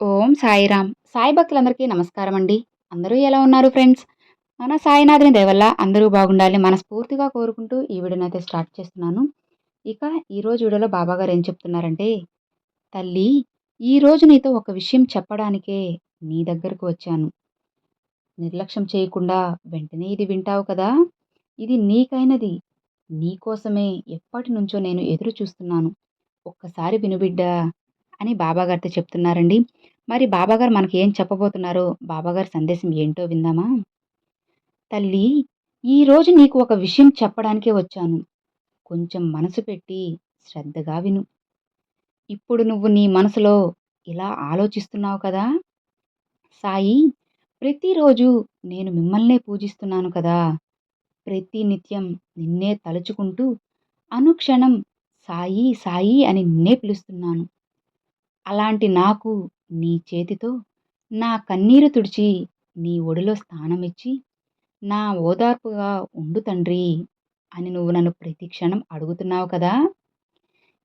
ఓం సాయిరామ్. సాయి భక్తులందరికీ నమస్కారం అండి. అందరూ ఎలా ఉన్నారు ఫ్రెండ్స్? మన సాయినాథుని దేవల్ల అందరూ బాగుండాలని మనస్ఫూర్తిగా కోరుకుంటూ ఈ వీడియోని అయితే స్టార్ట్ చేస్తున్నాను. ఇక ఈరోజు వీడియోలో బాబా గారు ఏం చెప్తున్నారంటే తల్లి ఈరోజు నీతో ఒక విషయం చెప్పడానికే నీ దగ్గరకు వచ్చాను. నిర్లక్ష్యం చేయకుండా వెంటనే ఇది వింటావు కదా? ఇది నీకైనది. నీకోసమే ఎప్పటి నుంచో నేను ఎదురు చూస్తున్నాను. ఒక్కసారి వినుబిడ్డా అని బాబాగారితో చెప్తున్నారండి. మరి బాబాగారు మనకి ఏం చెప్పబోతున్నారో? బాబాగారి సందేశం ఏంటో విందామా? తల్లి ఈరోజు నీకు ఒక విషయం చెప్పడానికే వచ్చాను. కొంచెం మనసు పెట్టి శ్రద్ధగా విను. ఇప్పుడు నువ్వు నీ మనసులో ఇలా ఆలోచిస్తున్నావు కదా? సాయి ప్రతిరోజు నేను మిమ్మల్నే పూజిస్తున్నాను కదా? ప్రతి నిత్యం నిన్నే తలుచుకుంటూ అనుక్షణం సాయి సాయి అని నిన్నే పిలుస్తున్నాను. అలాంటి నాకు నీ చేతితో నా కన్నీరు తుడిచి నీ ఒడిలో స్థానమిచ్చి నా ఓదార్పుగా ఉండు తండ్రి అని నువ్వు నన్ను ప్రతి క్షణం అడుగుతున్నావు కదా!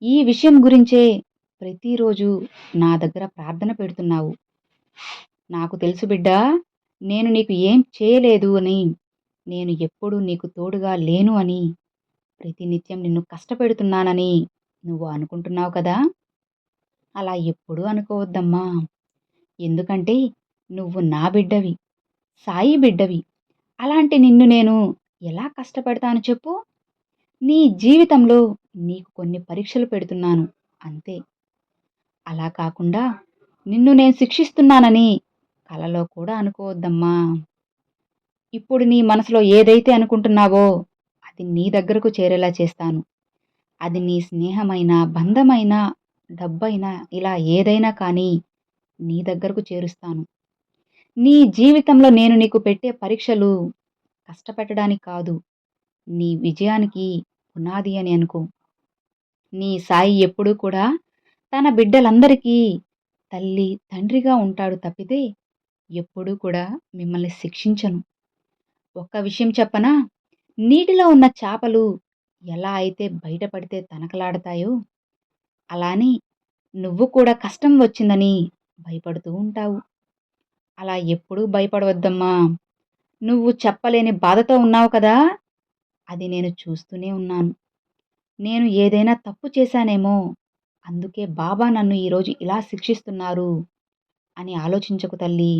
ఈ విషయం గురించే ప్రతిరోజు నా దగ్గర ప్రార్థన పెడుతున్నావు. నాకు తెలుసు బిడ్డా నేను నీకు ఏం చేయలేదు అని నేను ఎప్పుడూ నీకు తోడుగా లేను అని ప్రతినిత్యం నిన్ను కష్టపెడుతున్నానని నువ్వు అనుకుంటున్నావు కదా! అలా ఎప్పుడూ అనుకోవద్దమ్మా. ఎందుకంటే నువ్వు నా బిడ్డవి సాయి బిడ్డవి. అలాంటి నిన్ను నేను ఎలా కష్టపడతాను చెప్పు? నీ జీవితంలో నీకు కొన్ని పరీక్షలు పెడుతున్నాను అంతే. అలా కాకుండా నిన్ను నేను శిక్షిస్తున్నానని కలలో కూడా అనుకోవద్దమ్మా. ఇప్పుడు నీ మనసులో ఏదైతే అనుకుంటున్నావో అది నీ దగ్గరకు చేరేలా చేస్తాను. అది నీ స్నేహమైన బంధమైన డబ్బైనా ఇలా ఏదైనా కానీ నీ దగ్గరకు చేరుస్తాను. నీ జీవితంలో నేను నీకు పెట్టే పరీక్షలు కష్టపెట్టడానికి కాదు. నీ విజయానికి పునాది అని అనుకో. నీ సాయి ఎప్పుడూ కూడా తన బిడ్డలందరికీ తల్లి తండ్రిగా ఉంటాడు తప్పితే ఎప్పుడూ కూడా మిమ్మల్ని శిక్షించను. ఒక్క విషయం చెప్పనా? నీటిలో ఉన్న చేపలు ఎలా అయితే బయటపడితే తనకలాడతాయో అలానే నువ్వు కూడా కష్టం వచ్చిందని భయపడుతూ ఉంటావు. అలా ఎప్పుడూ భయపడవద్దమ్మా. నువ్వు చెప్పలేని బాధతో ఉన్నావు కదా? అది నేను చూస్తూనే ఉన్నాను. నేను ఏదైనా తప్పు చేశానేమో అందుకే బాబా నన్ను ఈరోజు ఇలా శిక్షిస్తున్నారు అని ఆలోచించకు తల్లి.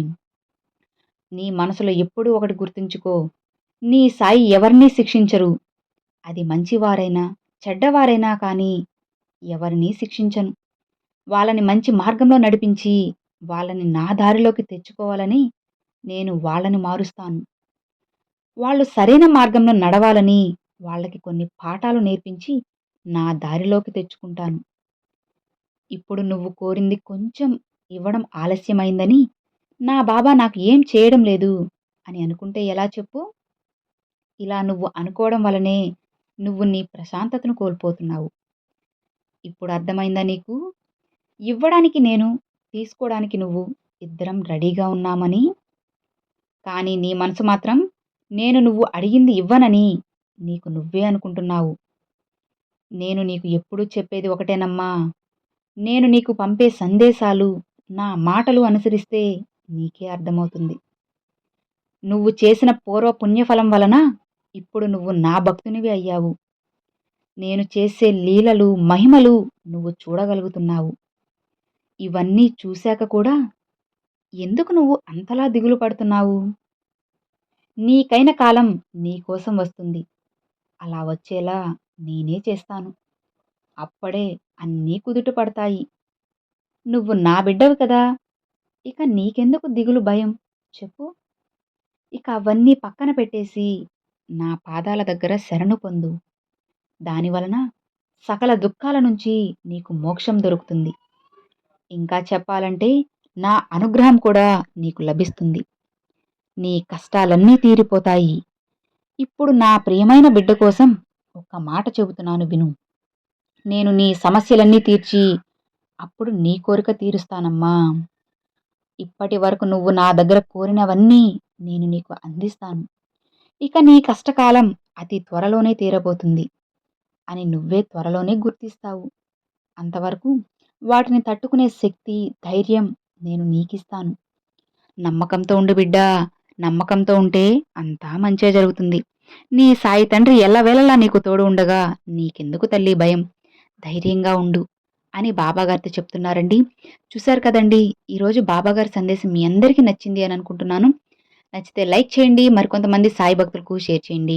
నీ మనసులో ఎప్పుడూ ఒకటి గుర్తుంచుకో. నీ సాయి ఎవరినీ శిక్షించరు? అది మంచివారైనా చెడ్డవారైనా కానీ ఎవరినీ శిక్షించను. వాళ్ళని మంచి మార్గంలో నడిపించి వాళ్ళని నా దారిలోకి తెచ్చుకోవాలని నేను వాళ్ళని మారుస్తాను. వాళ్ళు సరైన మార్గంలో నడవాలని వాళ్ళకి కొన్ని పాఠాలు నేర్పించి నా దారిలోకి తెచ్చుకుంటాను. ఇప్పుడు నువ్వు కోరింది కొంచెం ఇవ్వడం ఆలస్యమైందని నా బాబా నాకు ఏం చేయడం లేదు అని అనుకుంటే ఎలా చెప్పు? ఇలా నువ్వు అనుకోవడం వలనే నువ్వు నీ ప్రశాంతతను కోల్పోతున్నావు. ఇప్పుడు అర్థమైందా నీకు? ఇవ్వడానికి నేను తీసుకోవడానికి నువ్వు ఇద్దరం రెడీగా ఉన్నామని? కానీ నీ మనసు మాత్రం నేను నువ్వు అడిగింది ఇవ్వనని నీకు నువ్వే అనుకుంటున్నావు. నేను నీకు ఎప్పుడూ చెప్పేది ఒకటేనమ్మా. నేను నీకు పంపే సందేశాలు నా మాటలు అనుసరిస్తే నీకే అర్థమవుతుంది. నువ్వు చేసిన పూర్వ పుణ్యఫలం వలన ఇప్పుడు నువ్వు నా భక్తునివి అయ్యావు. నేను చేసే లీలలు మహిమలు నువ్వు చూడగలుగుతున్నావు. ఇవన్నీ చూశాక కూడా ఎందుకు నువ్వు అంతలా దిగులు పడుతున్నావు? నీకైన కాలం నీకోసం వస్తుంది. అలా వచ్చేలా నేనే చేస్తాను. అప్పుడే అన్నీ కుదుట పడతాయి. నువ్వు నా బిడ్డవు కదా. ఇక నీకెందుకు దిగులు భయం? చెప్పు. ఇక అవన్నీ పక్కన పెట్టేసి నా పాదాల దగ్గర శరణు పొందు. దానివలన సకల దుఃఖాల నుంచి నీకు మోక్షం దొరుకుతుంది. ఇంకా చెప్పాలంటే నా అనుగ్రహం కూడా నీకు లభిస్తుంది. నీ కష్టాలన్నీ తీరిపోతాయి. ఇప్పుడు నా ప్రియమైన బిడ్డ కోసం ఒక మాట చెబుతున్నాను విను. నేను నీ సమస్యలన్నీ తీర్చి అప్పుడు నీ కోరిక తీరుస్తానమ్మా. ఇప్పటి వరకు నువ్వు నా దగ్గర కోరినవన్నీ నేను నీకు అందిస్తాను. ఇక నీ కష్టకాలం అతి త్వరలోనే తీరబోతుంది. అని నువ్వే త్వరలోనే గుర్తిస్తావు. అంతవరకు వాటిని తట్టుకునే శక్తి ధైర్యం నేను నీకిస్తాను. నమ్మకంతో ఉండు బిడ్డా నమ్మకంతో ఉంటే అంతా మంచిగా జరుగుతుంది. నీ సాయి తండ్రి ఎల్లవేళలా నీకు తోడు ఉండగా నీకెందుకు తల్లి భయం? ధైర్యంగా ఉండు అని బాబాగారితో చెప్తున్నారండి. చూశారు కదండి ఈరోజు బాబాగారి సందేశం మీ అందరికీ నచ్చింది అని అనుకుంటున్నాను. నచ్చితే లైక్ చేయండి మరికొంతమంది సాయి భక్తులకు షేర్ చేయండి.